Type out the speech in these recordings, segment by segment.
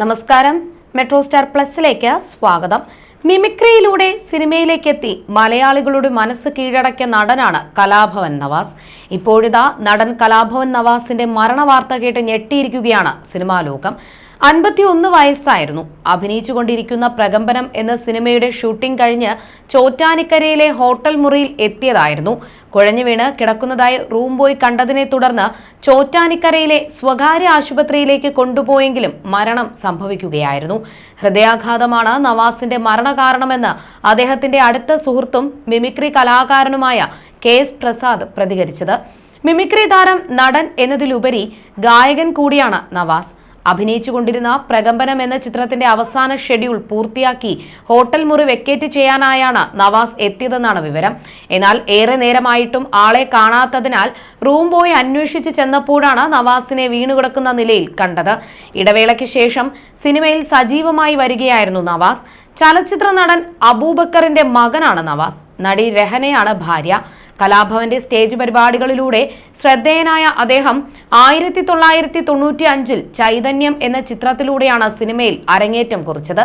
നമസ്കാരം. Metro star പ്ലസിലേക്ക് സ്വാഗതം. മിമിക്രിയിലൂടെ സിനിമയിലേക്ക് എത്തി മലയാളികളുടെ മനസ്സ് കീഴടക്കിയ നടനാണ് കലാഭവൻ നവാസ്. ഇപ്പോഴിതാ നടൻ കലാഭവൻ നവാസിന്റെ മരണവാർത്ത കേട്ട് ഞെട്ടിയിരിക്കുകയാണ് സിനിമാ ലോകം. അൻപത്തിയൊന്ന് വയസ്സായിരുന്നു. അഭിനയിച്ചുകൊണ്ടിരിക്കുന്ന പ്രകമ്പനം എന്ന സിനിമയുടെ ഷൂട്ടിംഗ് കഴിഞ്ഞ് ചോറ്റാനിക്കരയിലെ ഹോട്ടൽ മുറിയിൽ എത്തിയതായിരുന്നു. കുഴഞ്ഞു വീണ് കിടക്കുന്നതായി റൂം ബോയ് കണ്ടതിനെ തുടർന്ന് ചോറ്റാനിക്കരയിലെ സ്വകാര്യ ആശുപത്രിയിലേക്ക് കൊണ്ടുപോയെങ്കിലും മരണം സംഭവിക്കുകയായിരുന്നു. ഹൃദയാഘാതമാണ് നവാസിന്റെ മരണകാരണമെന്ന് അദ്ദേഹത്തിന്റെ അടുത്ത സുഹൃത്തും മിമിക്രി കലാകാരനുമായ കെ എസ് പ്രസാദ് പ്രതികരിച്ചത്. മിമിക്രി താരം നടൻ എന്നതിലുപരി ഗായകൻ കൂടിയാണ് നവാസ്. അഭിനയിച്ചുകൊണ്ടിരുന്ന പ്രകമ്പനം എന്ന ചിത്രത്തിന്റെ അവസാന ഷെഡ്യൂൾ പൂർത്തിയാക്കി ഹോട്ടൽ മുറി വെക്കേറ്റ് ചെയ്യാനായാണ് നവാസ് എത്തിയതെന്നാണ് വിവരം. എന്നാൽ ഏറെ നേരമായിട്ടും ആളെ കാണാത്തതിനാൽ റൂം ബോയ് അന്വേഷിച്ച് ചെന്നപ്പോഴാണ് നവാസിനെ വീണുകിടക്കുന്ന നിലയിൽ കണ്ടത്. ഇടവേളയ്ക്ക് ശേഷം സിനിമയിൽ സജീവമായി വരികയായിരുന്നു നവാസ്. ചലച്ചിത്ര നടൻ അബൂബക്കറിന്റെ മകനാണ് നവാസ്. നടി രഹനയാണ് ഭാര്യ. കലാഭവന്റെ സ്റ്റേജ് പരിപാടികളിലൂടെ ശ്രദ്ധേയനായ അദ്ദേഹം ആയിരത്തി തൊള്ളായിരത്തി തൊണ്ണൂറ്റി അഞ്ചിൽ ചൈതന്യം എന്ന ചിത്രത്തിലൂടെയാണ് സിനിമയിൽ അരങ്ങേറ്റം കുറിച്ചത്.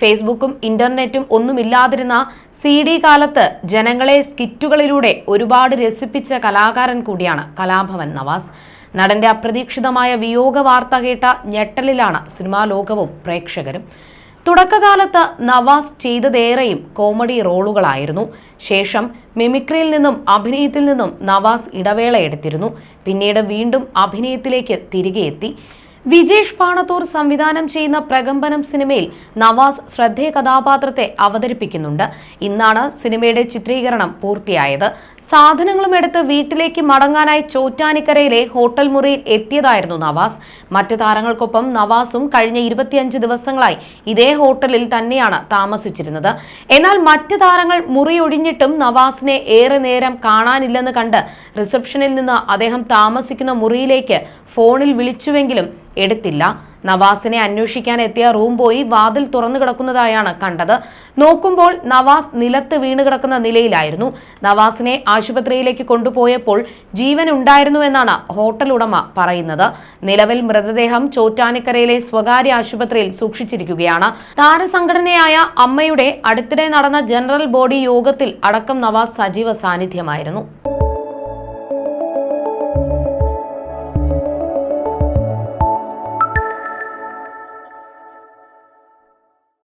ഫേസ്ബുക്കും ഇന്റർനെറ്റും ഒന്നുമില്ലാതിരുന്ന സി ഡി കാലത്ത് ജനങ്ങളെ സ്കിറ്റുകളിലൂടെ ഒരുപാട് രസിപ്പിച്ച കലാകാരൻ കൂടിയാണ് കലാഭവൻ നവാസ്. നടന്റെ അപ്രതീക്ഷിതമായ വിയോഗ വാർത്ത കേട്ട ഞെട്ടലിലാണ് സിനിമാ ലോകവും പ്രേക്ഷകരും. തുടക്കകാലത്ത് നവാസ് ചെയ്തതേറെയും കോമഡി റോളുകളായിരുന്നു. ശേഷം മിമിക്രിയിൽ നിന്നും അഭിനയത്തിൽ നിന്നും നവാസ് ഇടവേള എടുത്തിരുന്നു പിന്നീട് വീണ്ടും അഭിനയത്തിലേക്ക് തിരികെ എത്തി വിജേഷ് പാണത്തൂർ സംവിധാനം ചെയ്യുന്ന പ്രകമ്പനം സിനിമയിൽ നവാസ് ശ്രദ്ധേയ കഥാപാത്രത്തെ അവതരിപ്പിക്കുന്നുണ്ട്. ഇന്നാണ് സിനിമയുടെ ചിത്രീകരണം പൂർത്തിയായത്. സാധനങ്ങളും എടുത്ത് വീട്ടിലേക്ക് മടങ്ങാനായി ചോറ്റാനിക്കരയിലെ ഹോട്ടൽ മുറിയിൽ എത്തിയതായിരുന്നു നവാസ്. മറ്റു താരങ്ങൾക്കൊപ്പം നവാസും കഴിഞ്ഞ ഇരുപത്തിയഞ്ച് ദിവസങ്ങളായി ഇതേ ഹോട്ടലിൽ തന്നെയാണ് താമസിച്ചിരുന്നത്. എന്നാൽ മറ്റ് താരങ്ങൾ മുറി ഒഴിഞ്ഞിട്ടും നവാസിനെ ഏറെ നേരം കാണാനില്ലെന്ന് കണ്ട് റിസപ്ഷനിൽ നിന്ന് അദ്ദേഹം താമസിക്കുന്ന മുറിയിലേക്ക് ഫോണിൽ വിളിച്ചുവെങ്കിലും എടുത്തില്ല. നവാസിനെ അന്വേഷിക്കാൻ എത്തിയ റൂം പോയി വാതിൽ തുറന്നു കിടക്കുന്നതായാണ് കണ്ടത്. നോക്കുമ്പോൾ നവാസ് നിലത്ത് വീണ് കിടക്കുന്ന നിലയിലായിരുന്നു. നവാസിനെ ആശുപത്രിയിലേക്ക് കൊണ്ടുപോയപ്പോൾ ജീവൻ ഉണ്ടായിരുന്നുവെന്നാണ് ഹോട്ടൽ ഉടമ പറയുന്നത്. നിലവിൽ മൃതദേഹം ചോറ്റാനിക്കരയിലെ സ്വകാര്യ ആശുപത്രിയിൽ സൂക്ഷിച്ചിരിക്കുകയാണ്. താരസംഘടനയായ അമ്മയുടെ അടുത്തിടെ നടന്ന ജനറൽ ബോഡി യോഗത്തിൽ അടക്കം നവാസ് സജീവ സാന്നിധ്യമായിരുന്നു.